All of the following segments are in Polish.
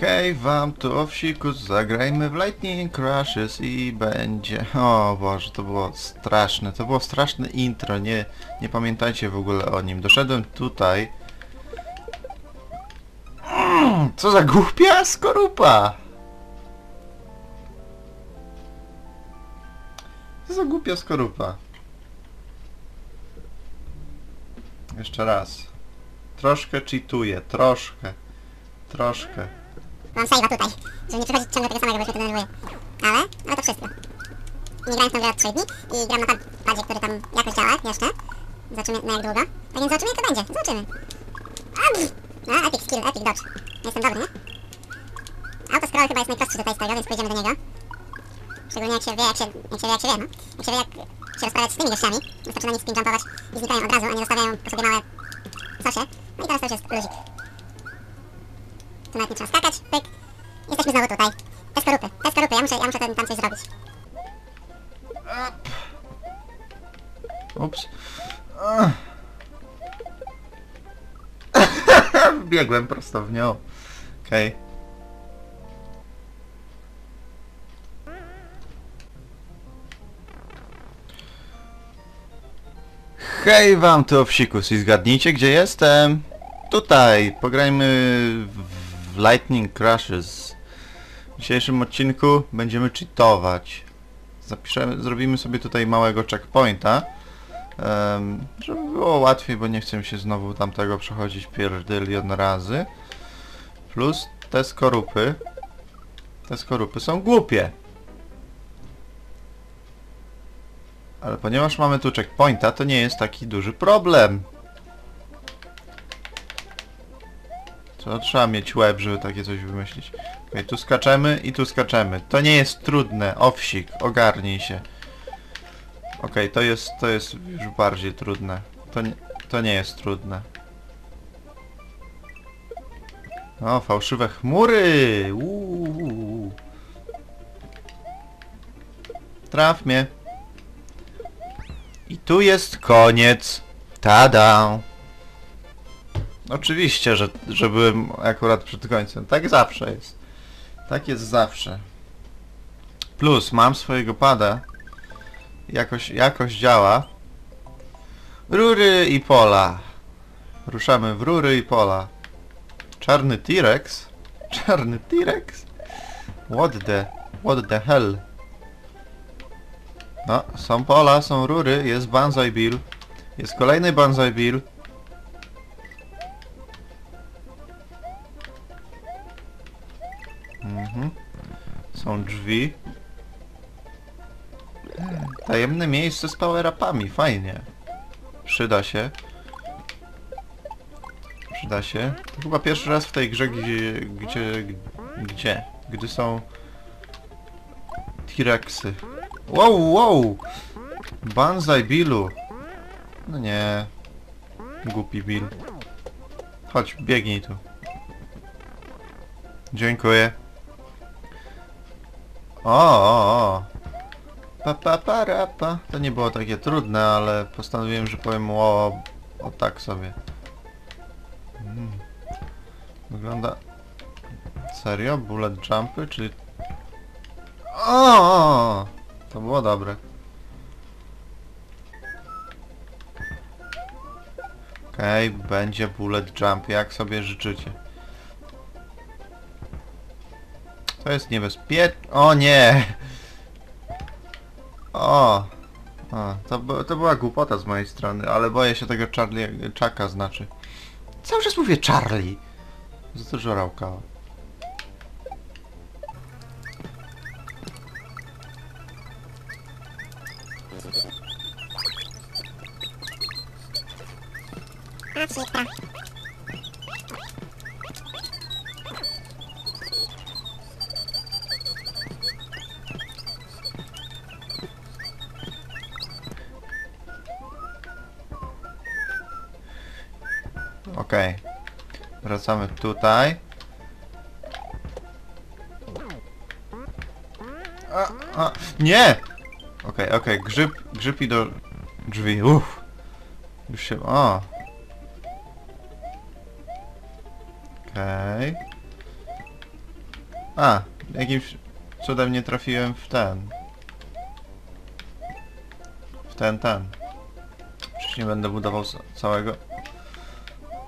Hej wam, tu Owsikus, zagrajmy w Lightning Crashes i będzie... O Boże, to było straszne, to było straszne intro, nie, nie pamiętajcie w ogóle o nim. Doszedłem tutaj... Mm, co za głupia skorupa! Co za głupia skorupa. Jeszcze raz. Troszkę cheatuję, troszkę. Troszkę. Mam save'a tutaj, żeby nie przechodzić ciągle tego samego, bo mnie to denerwuje. Ale, ale to wszystko. Nie grałem w tą grę od 3 dni i gram na pad padzie, który tam jakoś działa jeszcze. Zobaczymy na jak długo. Tak więc zobaczymy jak to będzie, zobaczymy. A. No, epic skill, epic dodge. Jestem dobry, nie? Autoscroll chyba jest najprostszy tutaj z tego, więc pójdziemy do niego. Szczególnie jak się wie, jak się, jak się wie, jak się wie, no. Jak się wie, jak się rozprawiać z tymi gościami. Wystarczy na nich spinjumpować i znikają od razu, a nie zostawiają po sobie małe sosie. No i teraz to już jest luzik. Tu nawet nie trzeba skakać, Biegłem prosto w nią. Okej. Hej wam, to Owsikus i zgadnijcie gdzie jestem? Tutaj, pograjmy w Lightning Crashes. W dzisiejszym odcinku będziemy cheatować. Zapiszemy, zrobimy sobie tutaj małego checkpointa. Żeby było łatwiej, bo nie chcę się znowu tamtego przechodzić pierdylion razy. Plus te skorupy. Te skorupy są głupie. Ale ponieważ mamy tu checkpointa, to nie jest taki duży problem. To trzeba mieć łeb, żeby takie coś wymyślić. Okej, tu skaczemy i tu skaczemy. To nie jest trudne. Owsik, ogarnij się. Okej, to jest to jest już bardziej trudne. To nie, to nie jest trudne. O, fałszywe chmury! Uuu. Traf mnie. I tu jest koniec. Tada! Oczywiście, że, że byłem akurat przed końcem. Tak zawsze jest. Tak jest zawsze. Plus, mam swojego pada. Jakoś, jakoś działa. Rury i pola. Ruszamy w rury i pola. Czarny T-Rex? Czarny T-Rex? What the... What the hell? No, są pola, są rury, jest Banzai Bill. Jest kolejny Banzai Bill. Mhm. Są drzwi. Tajemne miejsce z power-upami, fajnie. Przyda się. Przyda się. To chyba pierwszy raz w tej grze, gdzie... Gdzie... Gdzie? Gdy są... T-Rexy. Wow, wow! Banzai Billu. No nie. Głupi Bill. Chodź, biegnij tu. Dziękuję. O, o, o. Pa, pa, pa, ra, pa. To nie było takie trudne, ale postanowiłem, że powiem o, o tak sobie. Mm. Wygląda... Serio? Bullet jumpy? Czyli... O! To było dobre. Okej, będzie bullet jump, jak sobie życzycie. To jest niebezpieczne. O nie! O! to, to była głupota z mojej strony, ale boję się tego Charlie... Chucka znaczy. Cały czas mówię Charlie! Za to żorałka. A, Okej. Wracamy tutaj. A, a, nie! Okej, okej, grzyb, grzyb i do drzwi, uff. Już się, o. Okej. A, jakimś cudem nie trafiłem w ten. W ten, ten. Przecież nie będę budował ca- całego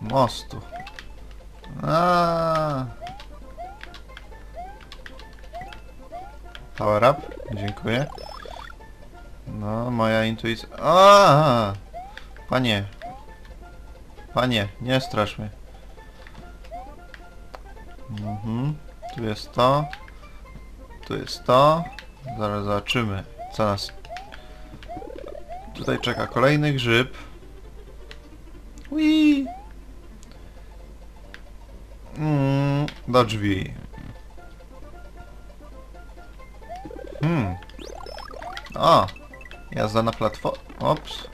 mostu. A. Power up, dziękuję. No, moja intuicja... A, Panie. Panie, nie strasz mnie. Mhm. Tu jest to. Tu jest to. Zaraz zobaczymy, co nas... Tutaj czeka kolejny grzyb. Ui. Mm, do drzwi. Hmm. O! Jazda na platformie. Ops.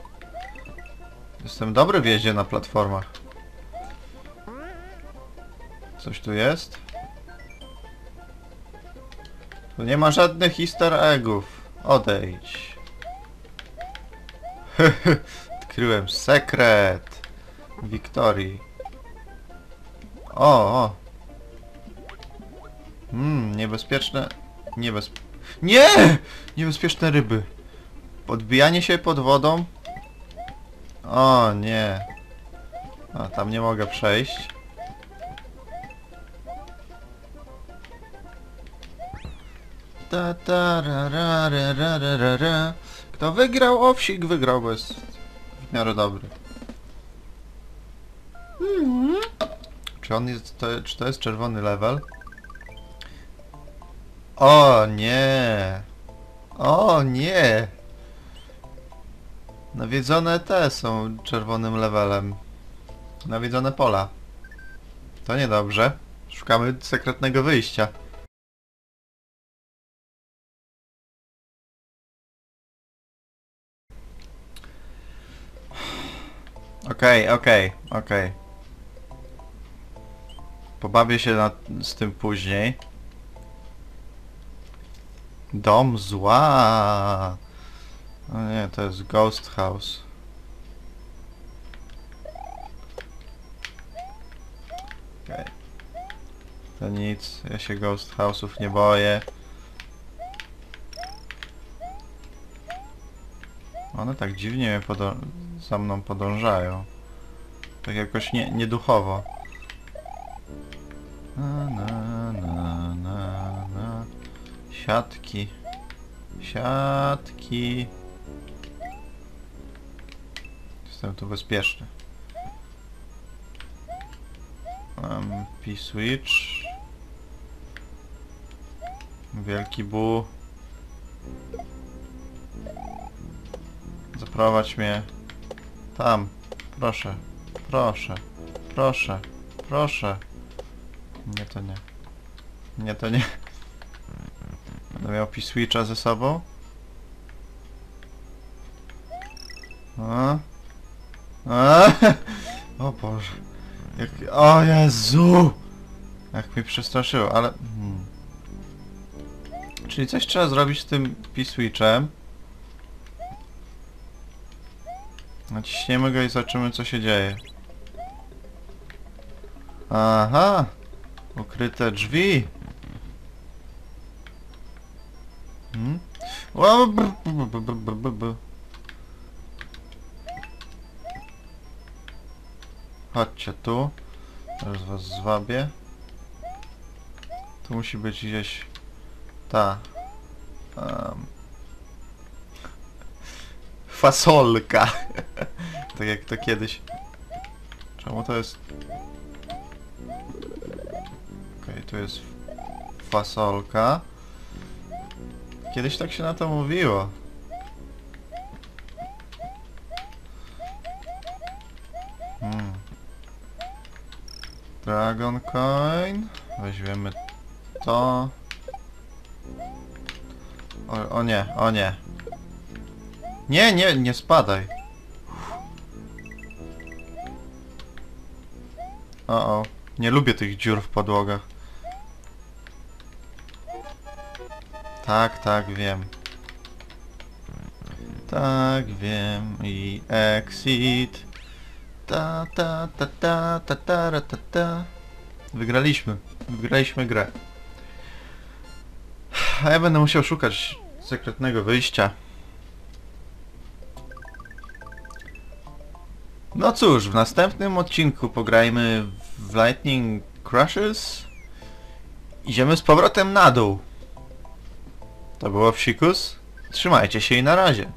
Jestem dobry w jeździe na platformach. Coś tu jest? Tu nie ma żadnych easter eggów. Odejdź. Odkryłem sekret. Wiktorii. O, o. Mmm, niebezpieczne... Niebez... Nie! Niebezpieczne ryby. Podbijanie się pod wodą? O nie. A, tam nie mogę przejść. Ta ta ra ra ra ra ra. Kto wygrał? Owsik wygrał, bo jest w miarę dobry. Czy on jest, to, czy to jest czerwony level? O nie! O nie! Nawiedzone te są czerwonym levelem. Nawiedzone pola. To niedobrze. Szukamy sekretnego wyjścia. Okej, okej, okej. Pobawię się nad, z tym później. Dom zła. O nie, to jest Ghost House. Okej. To nic, ja się Ghost House'ów nie boję. One tak dziwnie za mną podążają. Tak jakoś nie, nieduchowo. Na, na, na, na, na. Siatki. Siatki. Jestem tu bezpieczny. Mam P-switch. Wielki bu. Zaprowadź mnie tam. Proszę. Proszę. Proszę. Proszę. Nie to nie. Nie to nie. Będę miał P-switcha ze sobą. A? A? O Boże. Jak... O Jezu! Jak mnie przestraszyło, ale... Hmm. Czyli coś trzeba zrobić z tym P-switchem. Naciśniemy go i zobaczymy co się dzieje. Aha! Ukryte drzwi. Hmm? O, b- b- b- b- b- b- b. Chodźcie tu. Teraz was zwabię. Tu musi być gdzieś ta. em, fasolka. tak jak to kiedyś. Czemu to jest... Tu jest fasolka. Kiedyś tak się na to mówiło. Hmm. Dragon Coin. Weźmiemy to. O, o nie, o nie. Nie, nie, nie spadaj. O, o. Nie lubię tych dziur w podłogach. Tak, tak, wiem. Tak, wiem. I exit. Ta, ta, ta, ta, ta, ta, ra, ta, ta. Wygraliśmy. Wygraliśmy grę. A ja będę musiał szukać sekretnego wyjścia. No cóż, w następnym odcinku pograjmy w Lightning Crushes. Idziemy z powrotem na dół. To było Wsikus. Trzymajcie się i na razie.